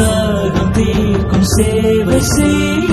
தாகம் தீர்க்கும் சேவை செய்.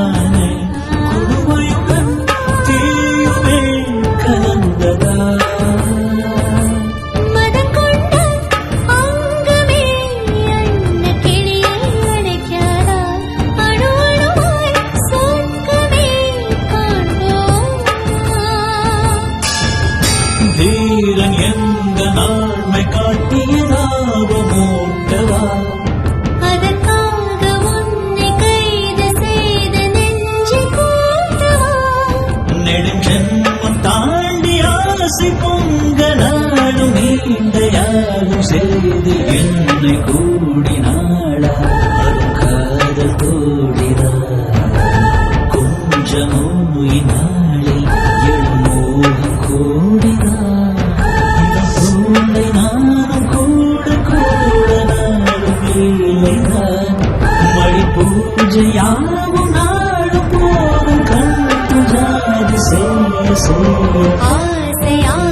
அரண்மனை கொடுமையுடன் தீயுமே கலந்ததா? தீரன் எந்த நாள்மை காட்டிய ஆசை பொங்க நாளும் நீண்ட யாரும் செய்து என்னை கூடினாளா காதல் கூடினா கொஞ்சமோ நாளில் எழுமோகம் கூடினா சூழ்நிலை நானும் கூட கூட நாளும் இல்லைதான் மழி பூஜையாகும் நாளும் போதும் கண் புஜாதி செய்ய செய்ய they all